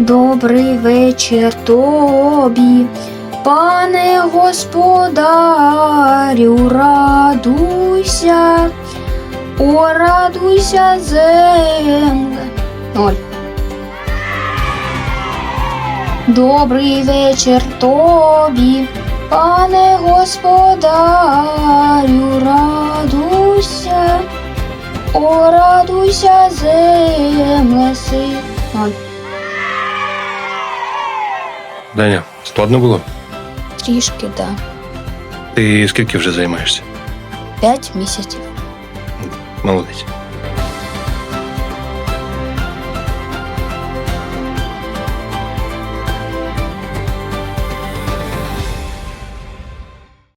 Добрий вечір тобі, пане господарю, радуйся, о, радуйся, земле. Ноль. Добрий вечір тобі, пане господарю, радуйся, о, радуйся, земле си. Ноль. Даня, складно було? Трішки, да. Ти скільки вже займаєшся? П'ять місяців. Молодець.